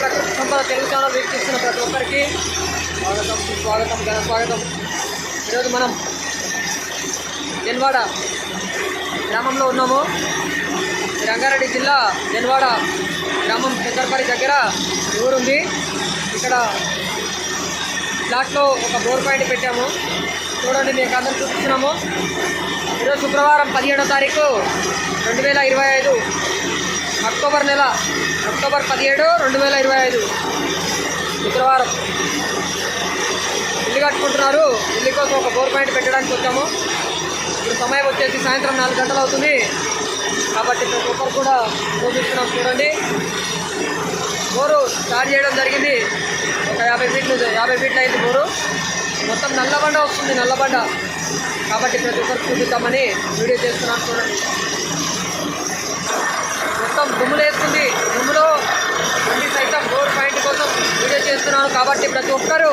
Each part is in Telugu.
సంపద తెలుగు ఛానల్ వీక్షిస్తున్న ప్రతి ఒక్కరికి స్వాగతం స్వాగతం ఘన స్వాగతం. ఈరోజు మనం జన్వాడ గ్రామంలో ఉన్నాము. రంగారెడ్డి జిల్లా జన్వాడ గ్రామం పెద్దపల్లి దగ్గర ఊరుంది. ఇక్కడ ఫ్లాట్లో ఒక బోర్ పాయింట్ పెట్టాము. చూడండి మీకు అందరు చూపిస్తున్నాము. ఈరోజు శుక్రవారం పదిహేడో తారీఖు రెండు వేల ఇరవై ఐదు అక్టోబర్ నెల అక్టోబర్ పదిహేడు రెండు వేల ఇరవై ఐదు. శుక్రవారం. ఇల్లు కట్టుకుంటున్నారు. ఇల్లు కోసం ఒక బోర్ పాయింట్ పెట్టడానికి వచ్చాము. ఇప్పుడు సమయం వచ్చేసి సాయంత్రం నాలుగు గంటలు అవుతుంది. కాబట్టి ప్రతి ఒక్కరు కూడా చూపిస్తున్నాం చూడండి. బోరు స్టార్ట్ చేయడం జరిగింది. ఒక యాభై ఫీట్లు యాభై ఫీట్లు అయింది బోరు. మొత్తం నల్లబండ వస్తుంది నల్లబండ. కాబట్టి ప్రతి ఒక్కరు చూపిద్దామని వీడియో చేస్తున్నాను చూడండి. మొత్తం దుమ్ములు వేస్తుంది. దుమ్ములో అన్ని సైతం రోడ్ పాయింట్ కోసం వీడియో చేస్తున్నాను కాబట్టి ప్రతి ఒక్కరూ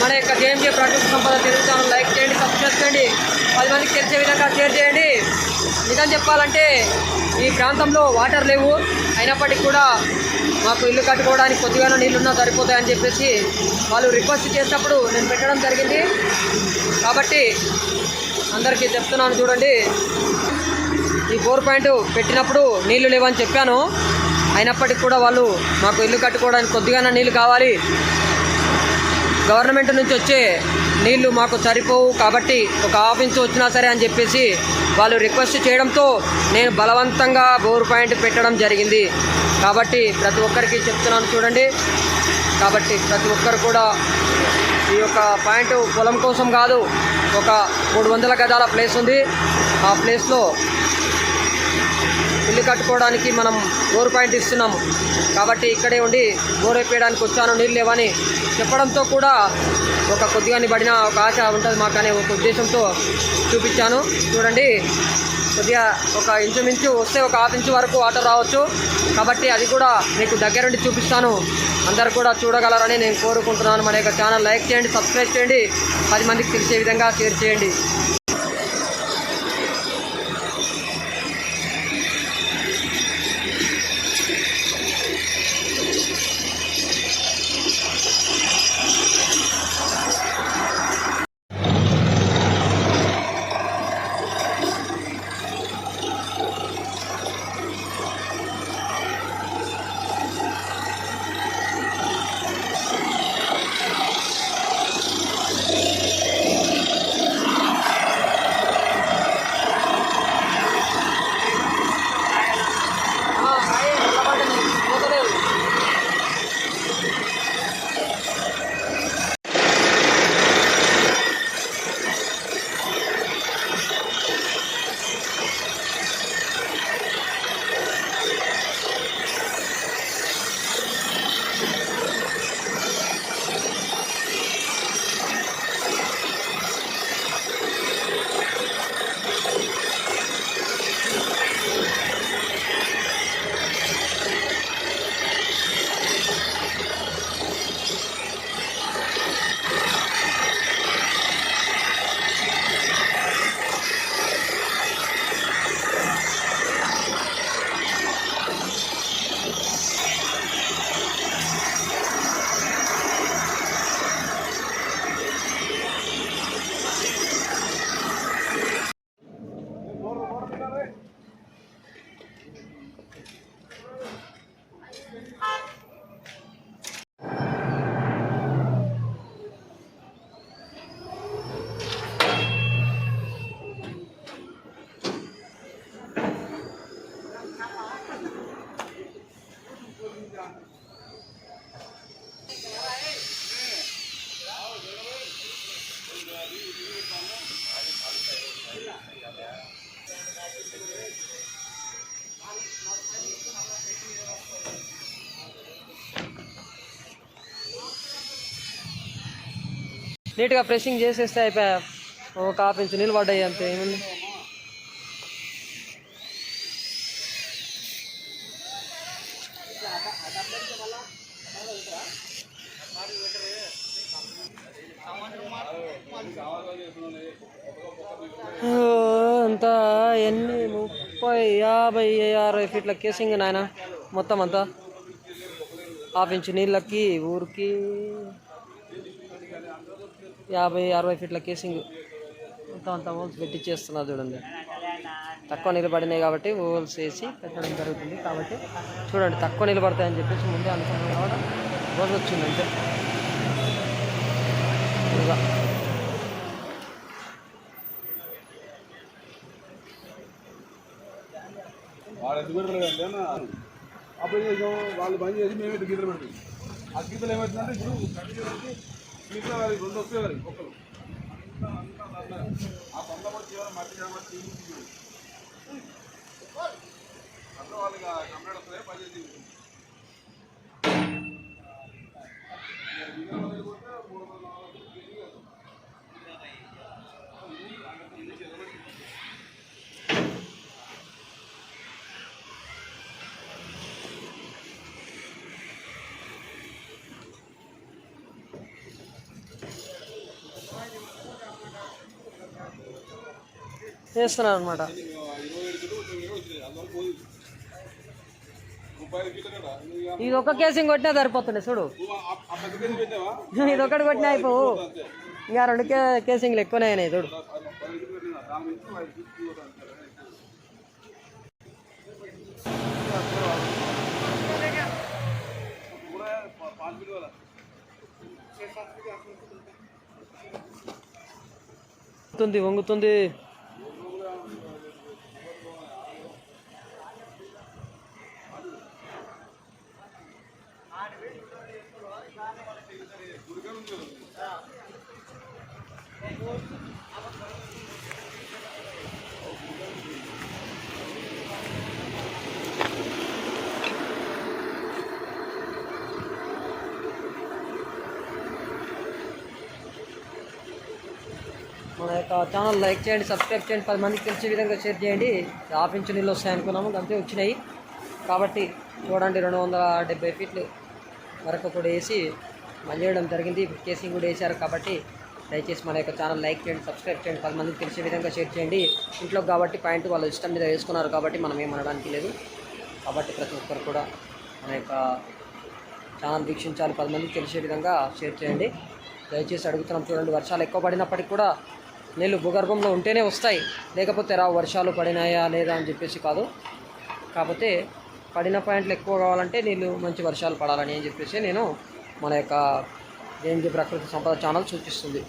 మన యొక్క జేఎంజే ప్రకృతి సంపద తిరుగుతాను లైక్ చేయండి సబ్స్క్రైబ్ చేయండి పది మందికి తెలిసే విధంగా షేర్ చేయండి. నిజం చెప్పాలంటే ఈ ప్రాంతంలో వాటర్ లేవు. అయినప్పటికీ కూడా మాకు ఇల్లు కట్టుకోవడానికి కొద్దిగానో నీళ్ళున్నా సరిపోతాయని చెప్పేసి వాళ్ళు రిక్వెస్ట్ చేసినప్పుడు నేను పెట్టడం జరిగింది. కాబట్టి అందరికీ చెప్తున్నాను చూడండి. ఈ బోర్ పాయింట్ పెట్టినప్పుడు నీళ్ళు లేవని చెప్పాను. అయినప్పటికీ కూడా వాళ్ళు మాకు ఇల్లు కట్టుకోవడానికి కొద్దిగానే నీళ్ళు కావాలి. గవర్నమెంట్ నుంచి వచ్చే నీళ్ళు మాకు సరిపోవు కాబట్టి ఒక హాఫ్ ఇంచ్ వచ్చినా సరే అని చెప్పేసి వాళ్ళు రిక్వెస్ట్ చేయడంతో నేను బలవంతంగా బోర్ పాయింట్ పెట్టడం జరిగింది. కాబట్టి ప్రతి ఒక్కరికి చెప్తున్నాను చూడండి. కాబట్టి ప్రతి ఒక్కరు కూడా ఈ యొక్క పాయింట్ పొలం కోసం కాదు ఒక మూడు వందల గదాల ప్లేస్ ఉంది. ఆ ప్లేస్లో ఇల్లు కట్టుకోవడానికి మనం బోర్ పాయింట్ ఇస్తున్నాము. కాబట్టి ఇక్కడే ఉండి బోర్ వేయడానికి వచ్చాను నీళ్ళు లేవని చెప్పడంతో కూడా ఒక కొద్దిగా పడిన ఒక ఆశ ఉంటుంది మాకు అనే ఒక ఉద్దేశంతో చూపించాను. చూడండి కొద్దిగా ఒక ఇంచుమించు వస్తే ఒక హాఫ్ ఇంచు వరకు వాటర్ రావచ్చు. కాబట్టి అది కూడా మీకు దగ్గరుండి చూపిస్తాను. అందరు కూడా చూడగలరని నేను కోరుకుంటున్నాను. మన యొక్క ఛానల్ లైక్ చేయండి సబ్స్క్రైబ్ చేయండి. పది మందికి తెలిసే విధంగా షేర్ చేయండి. నీట్గా ప్రెషింగ్ చేసేస్తే అయిపోయా. ఒక హాఫ్ ఇంచు నీళ్ళు పడ్డాయి అంతే ఏముంది? అంతా ఎన్ని? ముప్పై యాభై అరవై ఫీట్ల కేసింగ్ నాయన మొత్తం అంతా. హాఫ్ ఇంచు నీళ్ళకి ఊరికి. యాభై అరవై ఫీట్ల కేసింగ్ మొత్తం అంతా హోల్స్ పెట్టి చేస్తున్నారు చూడండి. తక్కువ నిలబడినాయి కాబట్టి హోల్స్ వేసి పెట్టడం జరుగుతుంది. కాబట్టి చూడండి తక్కువ నిలబడతాయని చెప్పేసి ముందే అనుకున్నాం కాబట్టి రోజు వచ్చింది అంతే ఇదిగో. వాళ్ళు ఎందుకు అప్పుడు వాళ్ళు బంద్ చేసి మేమే గీతలు పెడతాం. ఆ గీతలు ఏమవుతుందంటే ఇప్పుడు కట్టి గీతలు రెండు వస్తాయి ఒక్కరు ఆ కొంత కూడా మట్టి కాబట్టి అట్లా వాళ్ళకి కంప్లీట్ వస్తాయి పని చేసి చేస్తున్నారు అనమాట ఇరవై ఏడు కిలో వచ్చినాయి అందువల్ల పోదు ముప్పై ఐదు కిలో కదా అనమాట ఇది ఒక కేసింగ్ కొట్టినా సరిపోతుంది చూడు. ఇది ఒకటి కొట్టినా అయిపోవు ఇంకా రెండు కేసింగ్లు ఎక్కువనే అయినాయి చూడు. వంగుతుంది. మన యొక్క ఛానల్ లైక్ చేయండి సబ్స్క్రైబ్ చేయండి పది మందికి తెలిసే విధంగా షేర్ చేయండి. హాఫ్ ఇంచు నీళ్ళు వస్తాయి అనుకున్నాము అంతే వచ్చినాయి. కాబట్టి చూడండి రెండు వందల డెబ్బై ఫీట్లు వరకు కూడా వేసి మళ్ళీ వేయడం జరిగింది. కేసింగ్ కూడా వేశారు కాబట్టి దయచేసి మన యొక్క ఛానల్ లైక్ చేయండి సబ్స్క్రైబ్ చేయండి పది మందికి తెలిసే విధంగా షేర్ చేయండి. ఇంట్లో కాబట్టి పాయింట్ వాళ్ళ ఇష్టం మీద వేసుకున్నారు కాబట్టి మనం ఏమనడానికి లేదు. కాబట్టి ప్రతి ఒక్కరు కూడా మన యొక్క ఛానల్ వీక్షించాలి పది మందికి తెలిసే విధంగా షేర్ చేయండి. దయచేసి అడుగుతున్నాం చూడండి వర్షాలు ఎక్కువ పడినప్పటికీ కూడా నీళ్ళు భూగర్భంలో ఉంటేనే వస్తాయి. లేకపోతే రా వర్షాలు పడినాయా లేదా అని చెప్పేసి కాదు. కాకపోతే పడిన పాయింట్లు ఎక్కువ కావాలంటే నీళ్ళు మంచి వర్షాలు పడాలని అని చెప్పేసి నేను మన యొక్క జేఎంజీ ప్రకృతి సంపద ఛానల్ సూచిస్తుంది.